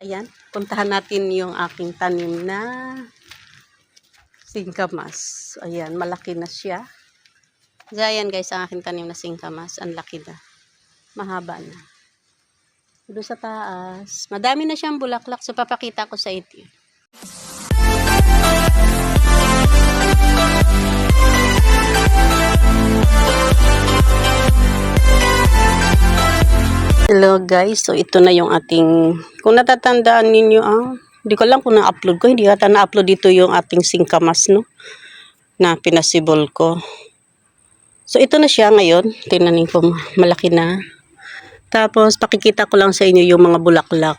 Ayan, puntahan natin yung aking tanim na singkamas. Ayan, malaki na siya. So, ayan guys, ang aking tanim na singkamas. Ang laki na. Mahaba na. Doon sa taas. Madami na siyang bulaklak. So, papakita ko sa inyo. Hello guys, so ito na yung ating, kung natatandaan ninyo ang, hindi ko lang kung na-upload ko, hindi ata na-upload dito yung ating singkamas, no? Na pinasibol ko. So ito na siya ngayon, tinanin ko, malaki na. Tapos pakikita ko lang sa inyo yung mga bulaklak.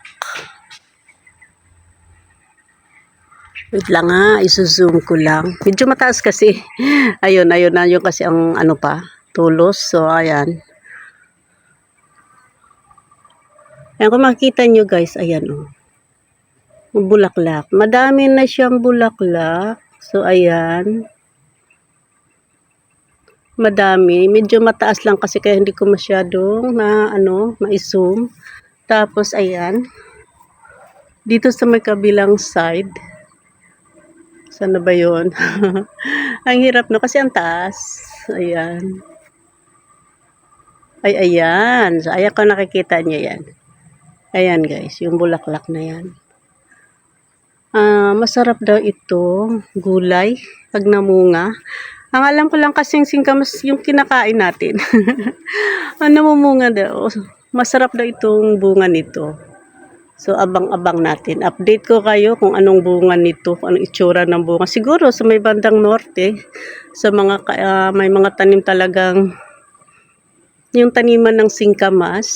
Wait lang ha, isuzoom ko lang. Medyo mataas kasi. Ayun, ayun na yung kasi ang ano pa, tulos. So ayan. Ayan, kung makikita nyo guys, ayan o. Oh. Bulaklak. Madami na siyang bulaklak. So, ayan. Madami. Medyo mataas lang kasi kaya hindi ko masyadong na, ano, ma-zoom. Tapos, ayan. Dito sa may kabilang side. Sana ba yun? ang hirap no kasi ang taas. Ayan. Ay, ayan. So, ayan ko nakikita niya yan. Ayan guys, yung bulaklak na yan. Ah, masarap daw ito, gulay, pag namunga. Ang alam ko lang kasing singkamas yung kinakain natin. Ang namumunga daw. Masarap daw itong bunga nito. So, abang-abang natin. Update ko kayo kung anong bunga nito, kung anong itsura ng bunga. Siguro sa may bandang norte, sa mga uh, may mga tanim talagang yung taniman ng singkamas,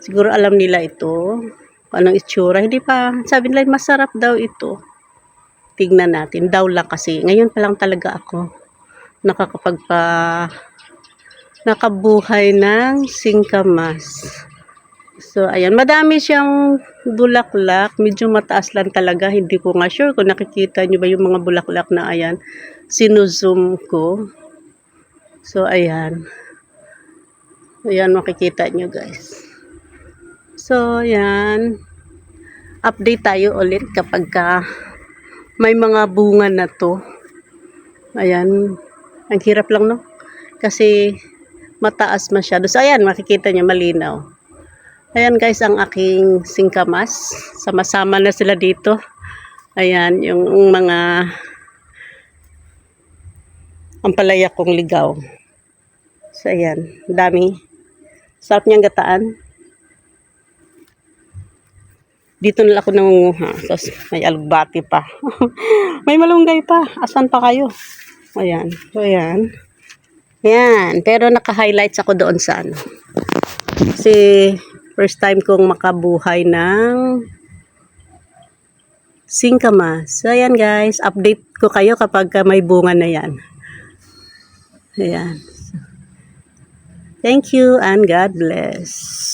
Siguro alam nila ito. Anong itsura. Hindi pa. Sabi nila masarap daw ito. Tignan natin. Daw lang kasi. Ngayon pa lang talaga ako nakakapagpa nakabuhay ng singkamas. So, ayan. Madami siyang bulaklak. Medyo mataas lang talaga. Hindi ko nga sure kung nakikita nyo ba yung mga bulaklak na ayan. Sinuzoom ko. So, ayan. Ayan, makikita nyo guys. So, yan. Update tayo ulit kapag ka may mga bunga na to. Ayan. Ang hirap lang, no? Kasi mataas masyado. So, ayan, makikita niyo malinaw. Ayan, guys, ang aking singkamas. Sama-sama na sila dito. Ayan, yung mga ang palaya kong ligaw. So, ayan. Dami. Sarap niyang gataan dito na ako nangunguha. Tapos may alugbati pa. may malunggay pa. Asan pa kayo? Ayan. So, ayan. Ayan. Pero naka-highlights ako doon sa ano. Kasi first time kong makabuhay ng singkamas. So, ayan guys. Update ko kayo kapag may bunga na yan. Ayan. Thank you and God bless.